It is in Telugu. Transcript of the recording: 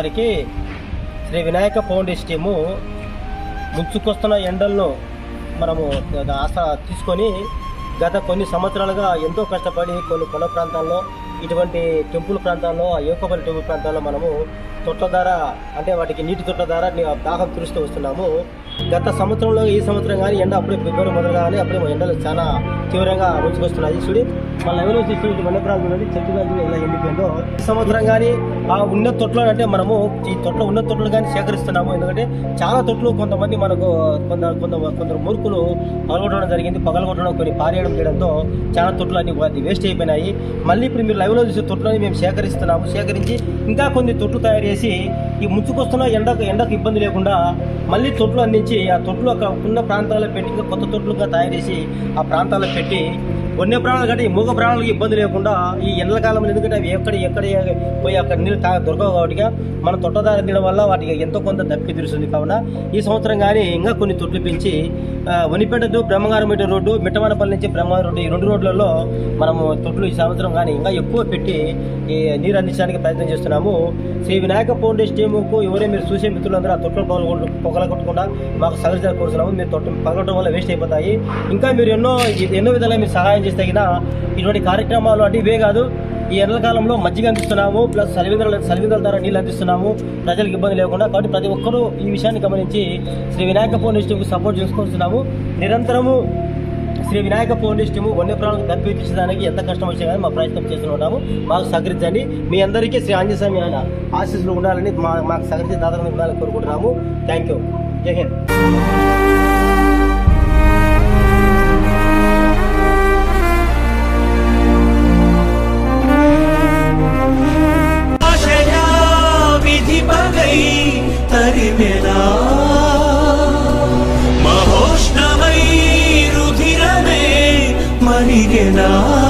అందరికీ శ్రీ వినాయక ఫౌండేషన్ టీము ముంచుకొస్తున్న ఎండలను మనము ఆశ తీసుకొని గత కొన్ని సంవత్సరాలుగా ఎంతో కష్టపడి కొన్ని కొండ ప్రాంతాల్లో ఇటువంటి టెంపుల్ ప్రాంతాల్లో ఏకోపల్లి టెంపుల్ ప్రాంతాల్లో మనము తొట్ల ద్వారా అంటే వాటికి నీటి తొట్ల ద్వారా దాహం తీరుస్తూ వస్తున్నాము. గత సంవత్సరంలో ఈ సంవత్సరం కానీ ఎండ అప్పుడే ఫిబ్రవరి మొదలు కానీ అప్పుడే ఎండలు చాలా తీవ్రంగా ముంచుకొస్తున్నాయి చూడి మన లెవెల్ చూస్తే వన్యప్రాంతం చూడండి చెట్టు కానీ ఎలా ఎండిపోయిందో ఈ సంవత్సరం కానీ ఆ ఉన్న తొట్లు అంటే మనము ఈ తొట్లో ఉన్న తొట్లు కానీ సేకరిస్తున్నాము. ఎందుకంటే చాలా తొట్లు కొంతమంది మనకు కొంత కొంత కొందరు మూర్ఖులు పగలగొట్టడం జరిగింది. పగలగొట్టడం కొన్ని పారేయడం చేయడంతో చాలా తొట్లు అన్ని వేస్ట్ అయిపోయినాయి. మళ్ళీ ఇప్పుడు మీరు లైవ్లో చూసే తొట్లని మేము సేకరిస్తున్నాము. సేకరించి ఇంకా కొన్ని తొట్లు తయారు చేసి ఈ ముంచుకొస్తున్న ఎండకు ఎండకు ఇబ్బంది లేకుండా మళ్ళీ తొట్లు అందించి ఆ తొట్లు ఒక ఉన్న ప్రాంతాల్లో పెట్టి కొత్త తొట్లుగా తయారు చేసి ఆ ప్రాంతాల్లో పెట్టి వన్య ప్రాణాలు కంటే ఈ మూగ ప్రాణాలకు ఇబ్బంది లేకుండా ఈ ఎండల కాలంలో ఎందుకంటే అవి ఎక్కడ ఎక్కడ పోయి అక్కడ నీళ్ళు తా దొరకవు కాబట్టి మనం తొట్టదారి తినడం వల్ల వాటికి ఎంతో కొంత దప్పి తెలుస్తుంది కావున ఈ సంవత్సరం కానీ ఇంకా కొన్ని తొట్లు పెంచి ఆ, వనిపేట టు బ్రహ్మగారమేట రోడ్డు మిట్టమనపల్లి నుంచి బ్రహ్మగారం రోడ్డు ఈ రెండు రోడ్లలో మనము తొట్లు ఈ సంవత్సరం కానీ ఇంకా ఎక్కువ పెట్టి ఈ నీరు అందించడానికి ప్రయత్నం చేస్తున్నాము. శ్రీ వినాయక ఫౌండేషన్ టీముకు ఎవరే మీరు చూసే మిత్రులందరూ ఆ తొట్లు పొగల కొట్టకుండా మాకు సహకరించాలని కోరుతున్నాము. మీరు తొట్టు పగలటం వల్ల వేస్ట్ అయిపోతాయి. ఇంకా మీరు ఎన్నో ఎన్నో విధాలుగా మీరు సహాయం చేస్తే కదా ఇటువంటి కార్యక్రమాలు అంటే ఇవే కాదు ఈ ఎండలకాలంలో మజ్జిగ అందిస్తున్నాము ప్లస్ సలివిందల సలివిందల ద్వారా నీళ్ళు అందిస్తున్నాము ప్రజలకు ఇబ్బంది లేకుండా. కాబట్టి ప్రతి ఒక్కరూ ఈ విషయాన్ని గమనించి శ్రీ వినాయక ఫౌండేషన్కు సపోర్ట్ చేసుకొస్తున్నాము నిరంతరము శ్రీ వినాయక ఫౌండేషన్ వన్యప్రాణులకు కల్పించడానికి ఎంత కష్టం వచ్చినా కానీ మా ప్రయత్నం చేస్తున్నాము మాకు సహకరించండి. మీ అందరికీ శ్రీ ఆంజనేయ ఆయన ఆశీస్సులు ఉండాలని మా మాకు సహకరించి దాదాపు ఉండాలని కోరుకుంటున్నాము. థ్యాంక్ యూ జై హింద్ Ah.